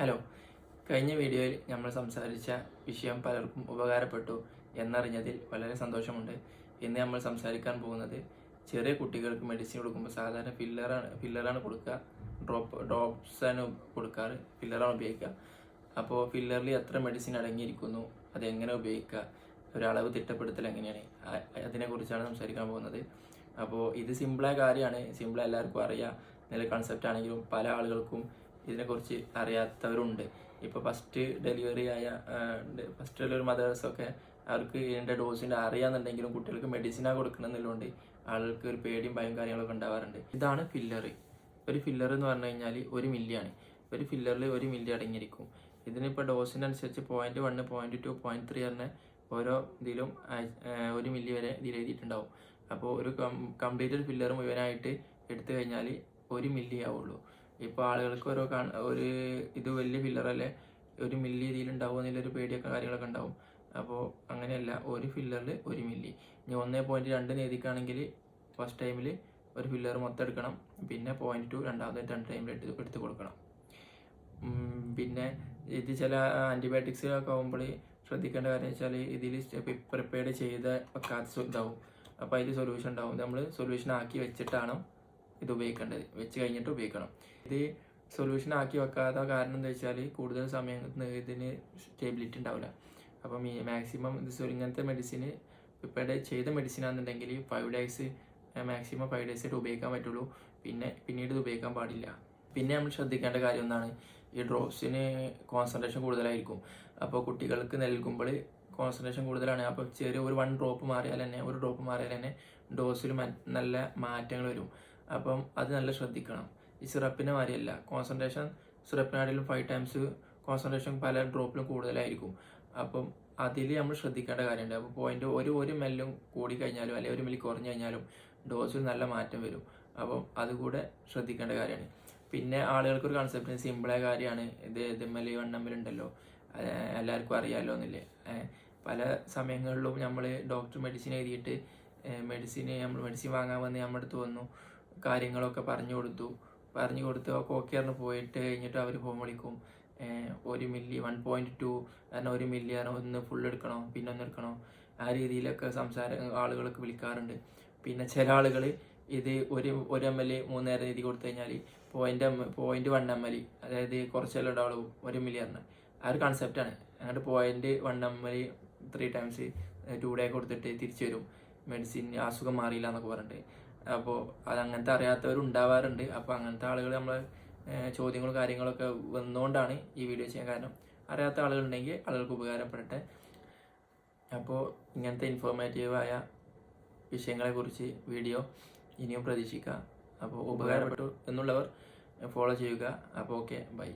Hello കഴിഞ്ഞ വീഡിയോയിൽ നമ്മൾ സംസാരിച്ച വിഷയം പലർക്കും ഉപകാരപ്പെട്ടു എന്നറിഞ്ഞതിൽ വളരെ സന്തോഷമുണ്ട്. ഇന്ന് നമ്മൾ സംസാരിക്കാൻ പോകുന്നത് ചെറിയ കുട്ടികൾക്ക് മെഡിസിൻ കൊടുക്കുമ്പോൾ സാധാരണ ഫില്ലറാണ് ഫില്ലറാണ് കൊടുക്കുക. ഡ്രോപ്പ് ഡ്രോപ്സാണ് കൊടുക്കാറ് ഫില്ലറാണ് ഉപയോഗിക്കുക. അപ്പോൾ ഫില്ലറിൽ എത്ര മെഡിസിൻ അടങ്ങിയിരിക്കുന്നു അതെങ്ങനെ ഉപയോഗിക്കുക ഒരളവ് തിട്ടപ്പെടുത്തൽ എങ്ങനെയാണ് അതിനെക്കുറിച്ചാണ് സംസാരിക്കാൻ പോകുന്നത്. അപ്പോൾ ഇത് സിമ്പിളായ കാര്യമാണ് സിമ്പിൾ എല്ലാവർക്കും അറിയാം. നല്ല കൺസെപ്റ്റ് ആണെങ്കിലും പല ആളുകൾക്കും ഇതിനെക്കുറിച്ച് അറിയാത്തവരുണ്ട്. ഇപ്പോൾ ഫസ്റ്റ് ഡെലിവറി ആയ ഫസ്റ്റ് ഡെലിവറി മദേഴ്സൊക്കെ അവർക്ക് ഇതിന്റെ ഡോസിന്റെ അറിയാമെന്നുണ്ടെങ്കിലും കുട്ടികൾക്ക് മെഡിസിനാണ് കൊടുക്കണമെന്നുള്ളതുകൊണ്ട് ആൾക്ക് ഒരു പേടിയും ഭയം കാര്യങ്ങളൊക്കെ ഉണ്ടാവാറുണ്ട്. ഇതാണ് ഫില്ലർ ഒരു ഫില്ലർ എന്ന് പറഞ്ഞു കഴിഞ്ഞാൽ ഒരു മില്ലിയാണ്. ഒരു ഫില്ലറിൽ ഒരു മില്ലി അടങ്ങിയിരിക്കും. ഇതിനിപ്പോൾ ഡോസിനനുസരിച്ച് point one point two point three പറഞ്ഞ ഓരോ ഇതിലും ഒരു മില്ലി വരെ ഇതിൽ എഴുതിയിട്ടുണ്ടാവും. അപ്പോൾ ഒരു കംപ്ലീറ്റ് ഒരു ഫില്ലർ മുഴുവനായിട്ട് എടുത്തു കഴിഞ്ഞാൽ ഒരു മില്ലി ആവുള്ളൂ. ഇപ്പോൾ ആളുകൾക്ക് ഓരോ ഒരു ഇത് വലിയ ഫില്ലറല്ലേ ഒരു മില്ലി ഇതിലുണ്ടാവും എന്നുള്ളൊരു പേടിയൊക്കെ കാര്യങ്ങളൊക്കെ ഉണ്ടാവും. അപ്പോൾ അങ്ങനെയല്ല ഒരു ഫില്ലറിൽ ഒരു മില്ലി ഇനി ഒന്നേ പോയിന്റ് രണ്ട് നേതിക്കാണെങ്കിൽ ഫസ്റ്റ് ടൈമിൽ ഒരു ഫില്ലർ മൊത്തം എടുക്കണം. പിന്നെ പോയിന്റ് ടു രണ്ടാമത്തെ രണ്ട് ടൈമിൽ എടുത്ത് എടുത്ത് കൊടുക്കണം. പിന്നെ ഇത് ചില ആന്റിബയോട്ടിക്സിലൊക്കെ ആകുമ്പോൾ ശ്രദ്ധിക്കേണ്ട കാര്യം വെച്ചാൽ ഇതിൽ പ്രിപ്പയർഡ് ചെയ്ത വെക്കാത്ത ഇതാവും. അപ്പോൾ അതിൽ സൊല്യൂഷൻ ഉണ്ടാവും. നമ്മൾ സൊല്യൂഷൻ ആക്കി വെച്ചിട്ടാണ് ഇത് ഉപയോഗിക്കേണ്ടത്. വെച്ച് കഴിഞ്ഞിട്ട് ഉപയോഗിക്കണം. ഇത് സൊല്യൂഷൻ ആക്കി വെക്കാത്ത കാരണം എന്താ വെച്ചാൽ കൂടുതൽ സമയം ഇതിന് സ്റ്റേബിലിറ്റി ഉണ്ടാവില്ല. അപ്പം ഈ മാക്സിമം ഇത് ഇങ്ങനത്തെ മെഡിസിന് പ്രിപ്പയർഡ് ചെയ്ത മെഡിസിൻ ആണെന്നുണ്ടെങ്കിൽ five days maximum five days ആയിട്ട് ഉപയോഗിക്കാൻ പറ്റുള്ളൂ. പിന്നെ പിന്നീട് ഇത് ഉപയോഗിക്കാൻ പാടില്ല. പിന്നെ നമ്മൾ ശ്രദ്ധിക്കേണ്ട കാര്യം എന്താണ്? ഈ ഡ്രോപ്സിന് കോൺസെൻട്രേഷൻ കൂടുതലായിരിക്കും. അപ്പോൾ കുട്ടികൾക്ക് നൽകുമ്പോൾ കോൺസെൻട്രേഷൻ കൂടുതലാണ്. അപ്പോൾ ചെറിയ ഒരു വൺ ഡ്രോപ്പ് മാറിയാൽ തന്നെ ഒരു ഡ്രോപ്പ് മാറിയാൽ തന്നെ ഡോസിൽ നല്ല മാറ്റങ്ങൾ വരും. അപ്പം അത് നല്ല ശ്രദ്ധിക്കണം. ഈ സിറപ്പിനെ മാതിരിയല്ല കോൺസെൻട്രേഷൻ സിറപ്പിനാണെങ്കിലും ഫൈവ് ടൈംസ് കോൺസെൻട്രേഷൻ പല ഡ്രോപ്പിലും കൂടുതലായിരിക്കും. അപ്പം അതിൽ നമ്മൾ ശ്രദ്ധിക്കേണ്ട കാര്യമുണ്ട്. അപ്പോൾ പോയിന്റ് ഒരു ഒരു മെല്ലും കൂടി കഴിഞ്ഞാലും അല്ലെങ്കിൽ ഒരു മില്ലി കുറഞ്ഞു കഴിഞ്ഞാലും ഡോസിൽ നല്ല മാറ്റം വരും. അപ്പം അതുകൂടെ ശ്രദ്ധിക്കേണ്ട കാര്യമാണ്. പിന്നെ ആളുകൾക്ക് ഒരു കൺസെപ്റ്റിന് സിമ്പിളായ കാര്യമാണ്. ഇത് ഇതമ്മൽ വണ്ണമ്മലുണ്ടല്ലോ ഉണ്ടല്ലോ. എല്ലാവർക്കും അറിയാമല്ലോ എന്നില്ലേ പല സമയങ്ങളിലും നമ്മൾ ഡോക്ടർ മെഡിസിൻ എഴുതിയിട്ട് മെഡിസിൻ നമ്മൾ മെഡിസിൻ വാങ്ങാൻ വന്ന് നമ്മുടെ അടുത്ത് വന്നു. കാര്യങ്ങളൊക്കെ പറഞ്ഞു കൊടുത്തു. പറഞ്ഞു കൊടുത്ത് കോക്കിയറിന് പോയിട്ട് കഴിഞ്ഞിട്ട് അവർ ഫോൺ വിളിക്കും. ഒരു മില്ലി വൺ പോയിന്റ് ടു കാരണം ഒരു മില്ലി കാരണം ഒന്ന് ഫുൾ എടുക്കണോ പിന്നെ ഒന്ന് എടുക്കണോ? ആ രീതിയിലൊക്കെ സംസാര ആളുകളൊക്കെ വിളിക്കാറുണ്ട്. പിന്നെ ചില ആളുകൾ ഇത് ഒരു ഒരു എം എൽ മൂന്നേരം രീതി കൊടുത്തു കഴിഞ്ഞാൽ point M point one M L അതായത് കുറച്ചെല്ലാം ഉണ്ടാവുള്ളൂ ഒരു മില്ലി പറഞ്ഞ. ആ ഒരു കൺസെപ്റ്റാണ് അങ്ങോട്ട് point one M L three times to day കൊടുത്തിട്ട് തിരിച്ചു വരും. മെഡിസിൻ അസുഖം മാറിയില്ല എന്നൊക്കെ പറഞ്ഞിട്ട്. അപ്പോൾ അത് അങ്ങനത്തെ അറിയാത്തവർ ഉണ്ടാവാറുണ്ട്. അപ്പോൾ അങ്ങനത്തെ ആളുകൾ നമ്മൾ ചോദ്യങ്ങളും കാര്യങ്ങളൊക്കെ വന്നുകൊണ്ടാണ് ഈ വീഡിയോ ചെയ്യാൻ കാരണം അറിയാത്ത ആളുകളുണ്ടെങ്കിൽ ആളുകൾക്ക് ഉപകാരപ്പെടട്ടെ. അപ്പോൾ ഇങ്ങനത്തെ ഇൻഫോർമേറ്റീവായ വിഷയങ്ങളെക്കുറിച്ച് വീഡിയോ ഇനിയും പ്രതീക്ഷിക്കുക അപ്പോൾ ഉപകാരപ്പെട്ടു എന്നുള്ളവർ ഫോളോ ചെയ്യുക. അപ്പോൾ ഓക്കെ ബൈ